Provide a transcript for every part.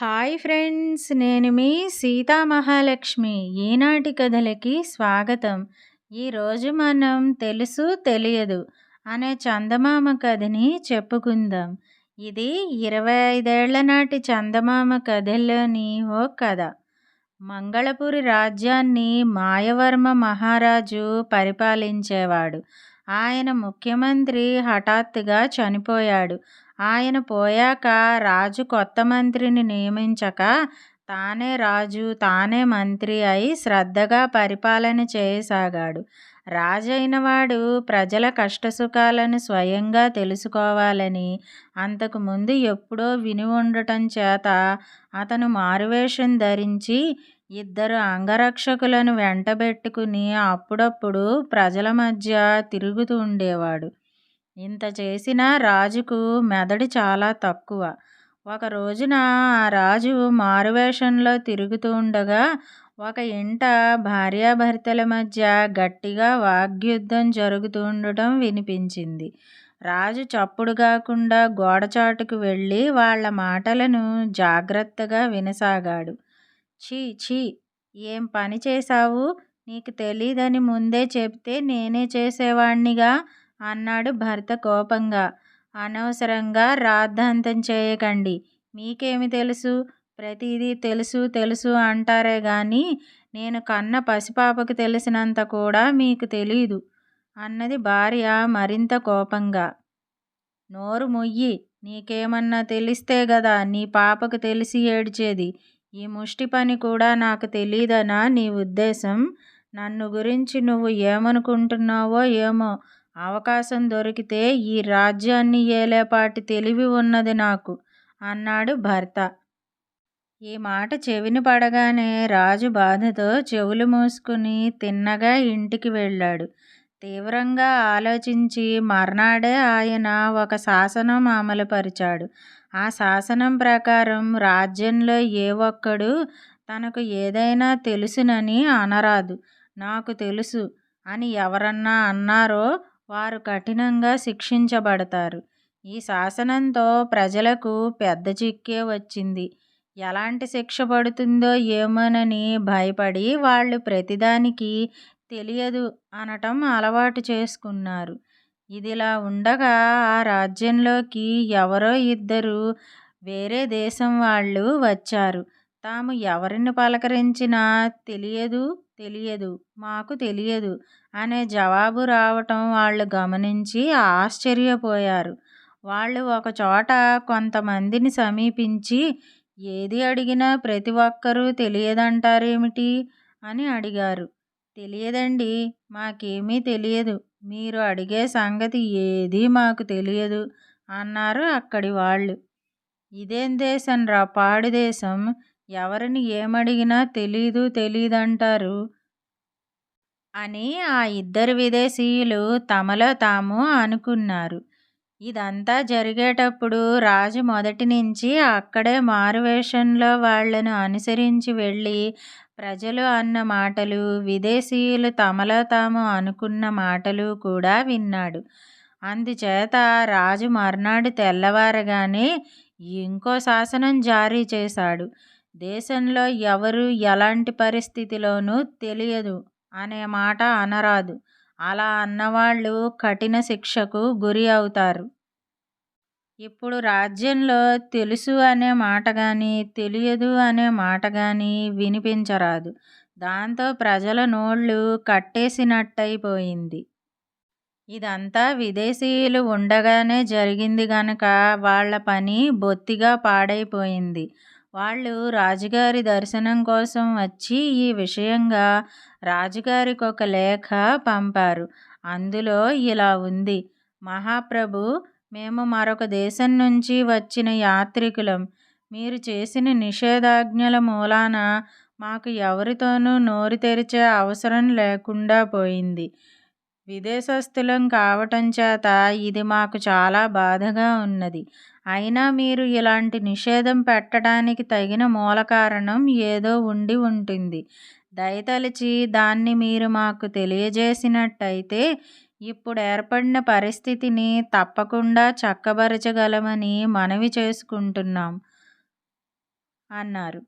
Hi friends నేను మీ సీతా మహాలక్ష్మి. ఈనాటి కథలకి స్వాగతం. ఈరోజు మనం తెలుసు తెలియదు అనే చందమామ కథని చెప్పుకుందాం. ఇది ఇరవై ఐదేళ్ళ నాటి చందమామ కథల్లోని ఓ కథ. మంగళపురి రాజ్యాన్ని మాయవర్మ మహారాజు పరిపాలించేవాడు. ఆయన ముఖ్యమంత్రి హఠాత్తుగా చనిపోయాడు. ఆయన పోయాక రాజు కొత్త మంత్రిని నియమించక తానే రాజు తానే మంత్రి అయి శ్రద్ధగా పరిపాలన చేయసాగాడు. రాజైన వాడు ప్రజల కష్టసుఖాలను స్వయంగా తెలుసుకోవాలని అంతకు ముందు ఎప్పుడో విని ఉండటం చేత అతను మారువేషం ధరించి ఇద్దరు అంగరక్షకులను వెంటబెట్టుకుని అప్పుడప్పుడు ప్రజల మధ్య తిరుగుతూ ఉండేవాడు. ఇంత చేసినా రాజుకు మెదడు చాలా తక్కువ. ఒక రోజున ఆ రాజు మారువేషంలో తిరుగుతూ ఉండగా ఒక ఇంట భార్యాభర్తల మధ్య గట్టిగా వాగ్యుద్ధం జరుగుతూ ఉండటం వినిపించింది. రాజు చప్పుడు కాకుండా గోడచాటుకు వెళ్ళి వాళ్ళ మాటలను జాగ్రత్తగా వినసాగాడు. ఛీ ఛీ ఏం పని చేశావు? నీకు తెలీదని ముందే చెప్తే నేనే చేసేవాణ్ణిగా. అన్నాడు భర్త కోపంగా. అనవసరంగా రాద్ధాంతం చేయకండి. మీకేమి తెలుసు? ప్రతిదీ తెలుసు తెలుసు అంటారే గాని నేను కన్న పసిపాపకు తెలిసినంత కూడా మీకు తెలీదు అన్నది భార్య మరింత కోపంగా. నోరు మొయ్యి నీకేమన్నా తెలిస్తే గదా నీ పాపకు తెలిసి ఏడ్చేది. ఈ ముష్టి పని కూడా నాకు తెలీదనా నీ ఉద్దేశం? నన్ను గురించి నువ్వు ఏమనుకుంటున్నావో ఏమో అవకాశం దొరికితే ఈ రాజ్యాన్ని ఏలేపాటి తెలివి ఉన్నది నాకు అన్నాడు భర్త. ఈ మాట చెవిని పడగానే రాజు బాధతో చెవులు మూసుకుని తిన్నగా ఇంటికి వెళ్ళాడు. తీవ్రంగా ఆలోచించి మర్నాడే ఆయన ఒక శాసనం అమలుపరిచాడు. ఆ శాసనం ప్రకారం రాజ్యంలో ఏ ఒక్కడు తనకు ఏదైనా తెలుసునని అనరాదు. నాకు తెలుసు అని ఎవరన్నా అన్నారో వారు కఠినంగా శిక్షించబడతారు. ఈ శాసనంతో ప్రజలకు పెద్ద చిక్కే వచ్చింది. ఎలాంటి శిక్ష పడుతుందో ఏమోనని భయపడి వాళ్ళు ప్రతిదానికి తెలియదు అనటం అలవాటు చేసుకున్నారు. ఇదిలా ఉండగా ఆ రాజ్యంలోకి ఎవరో ఇద్దరు వేరే దేశం వాళ్ళు వచ్చారు. తాము ఎవరిని పలకరించినా తెలియదు తెలియదు మాకు తెలియదు అనే జవాబు రావటం వాళ్ళు గమనించి ఆశ్చర్యపోయారు. వాళ్ళు ఒకచోట కొంతమందిని సమీపించి ఏది అడిగినా ప్రతి ఒక్కరూ తెలియదంటారేమిటి? అని అడిగారు. తెలియదండి మాకేమీ తెలియదు. మీరు అడిగే సంగతి ఏదీ మాకు తెలియదు అన్నారు అక్కడి వాళ్ళు. ఇదేం దేశం రా పాడు దేశం. ఎవరిని ఏమడిగినా తెలీదు తెలీదంటారు. అని ఆ ఇద్దరు విదేశీయులు తమలో తాము అనుకున్నారు. ఇదంతా జరిగేటప్పుడు రాజు మొదటి నుంచి అక్కడే మారువేషంలో వాళ్ళను అనుసరించి వెళ్ళి ప్రజలు అన్న మాటలు విదేశీయులు తమలో తాము అనుకున్న మాటలు కూడా విన్నాడు. అందుచేత రాజు మర్నాడు తెల్లవారగానే ఇంకో శాసనం జారీ చేశాడు. దేశంలో ఎవరు ఎలాంటి పరిస్థితిలోనూ తెలియదు. అనే మాట అనరాదు. అలా అన్నవాళ్ళు కఠిన శిక్షకు గురి అవుతారు. ఇప్పుడు రాజ్యంలో తెలుసు అనే మాట కానీ తెలియదు అనే మాట కానీ వినిపించరాదు. దాంతో ప్రజల నోళ్ళు కట్టేసినట్టయిపోయింది. ఇదంతా విదేశీయులు ఉండగానే జరిగింది గనక వాళ్ళ పని బొత్తిగా పాడైపోయింది. వాళ్ళు రాజుగారి దర్శనం కోసం వచ్చి ఈ విషయంగా రాజుగారికి ఒక లేఖ పంపారు. అందులో ఇలా ఉంది. మహాప్రభు మేము మరొక దేశం నుంచి వచ్చిన యాత్రికులం. మీరు చేసిన నిషేధాజ్ఞల మూలాన మాకు ఎవరితోనూ నోరు తెరిచే అవసరం లేకుండా పోయింది. విదేశస్థులం కావటం చేత ఇది మాకు చాలా బాధగా ఉన్నది. అయినా మీరు ఇలాంటి నిషేధం పెట్టడానికి తగిన మూల కారణం ఏదో ఉండి ఉంటుంది. దయతలిచి దాన్ని మీరు మాకు తెలియజేసినట్టయితే ఇప్పుడు ఏర్పడిన పరిస్థితిని తప్పకుండా చక్కబరచగలమని మనవి చేసుకుంటున్నాం అన్నారు.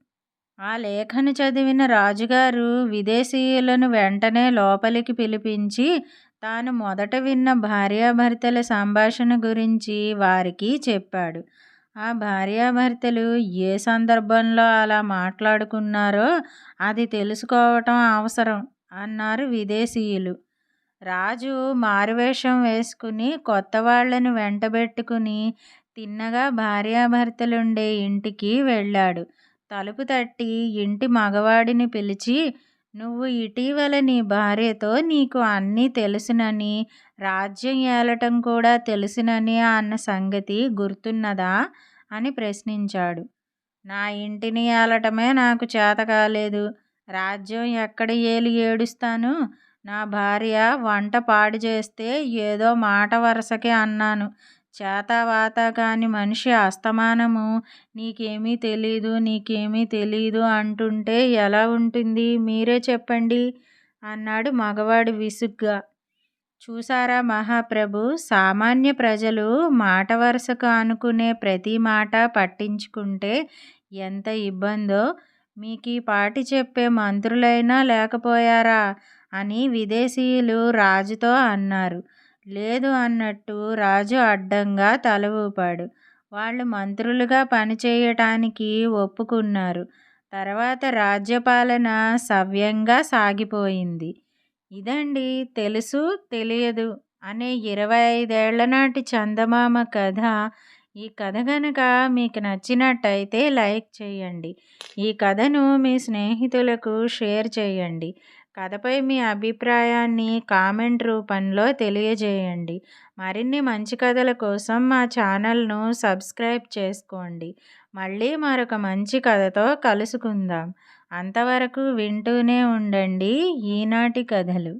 ఆ లేఖను చదివిన రాజుగారు విదేశీయులను వెంటనే లోపలికి పిలిపించి తాను మొదట విన్న భార్యాభర్తల సంభాషణ గురించి వారికి చెప్పాడు. ఆ భార్యాభర్తలు ఏ సందర్భంలో అలా మాట్లాడుకున్నారో అది తెలుసుకోవటం అవసరం అన్నారు విదేశీయులు. రాజు మారువేషం వేసుకుని కొత్త వాళ్ళను వెంటబెట్టుకుని తిన్నగా భార్యాభర్తలుండే ఇంటికి వెళ్ళాడు. తలుపు తట్టి ఇంటి మగవాడిని పిలిచి నువ్వు ఇటీవల నీ భార్యతో నీకు అన్నీ తెలుసునని రాజ్యం ఏలటం కూడా తెలుసునని అన్న సంగతి గుర్తున్నదా? అని ప్రశ్నించాడు. నా ఇంటిని ఏలటమే నాకు చేత కాలేదు. రాజ్యం ఎక్కడ ఏలి ఏడుస్తాను? నా భార్య వంట పాడు చేస్తే ఏదో మాట వరసకే అన్నాను. చేతవాత కాని మనిషి అస్తమానము. నీకేమీ తెలీదు నీకేమీ తెలీదు అంటుంటే ఎలా ఉంటుంది? మీరే చెప్పండి అన్నాడు మగవాడు విసుగ్గా. చూసారా మహాప్రభు? సామాన్య ప్రజలు మాట వరుసకు అనుకునే ప్రతి మాట పట్టించుకుంటే ఎంత ఇబ్బందో? మీకు ఈ పాటి చెప్పే మంత్రులైనా లేకపోయారా? అని విదేశీయులు రాజుతో అన్నారు. లేదు అన్నట్టు రాజు అడ్డంగా తల ఊపాడు. వాళ్ళు మంత్రులుగా పనిచేయటానికి ఒప్పుకున్నారు. తర్వాత రాజ్యపాలన సవ్యంగా సాగిపోయింది. ఇదండి తెలుసు తెలియదు అనే ఇరవై ఐదేళ్ళ నాటి చందమామ కథ. ఈ కథ కనుక మీకు నచ్చినట్టయితే లైక్ చేయండి. ఈ కథను మీ స్నేహితులకు షేర్ చేయండి. కథపై మీ అభిప్రాయాన్ని కామెంట్ రూపంలో తెలియజేయండి. మరిన్ని మంచి కథల కోసం మా ఛానల్ను సబ్స్క్రైబ్ చేసుకోండి. మళ్ళీ మరొక మంచి కథతో కలుసుకుందాం. అంతవరకు వింటూనే ఉండండి. ఈనాటి కథలు.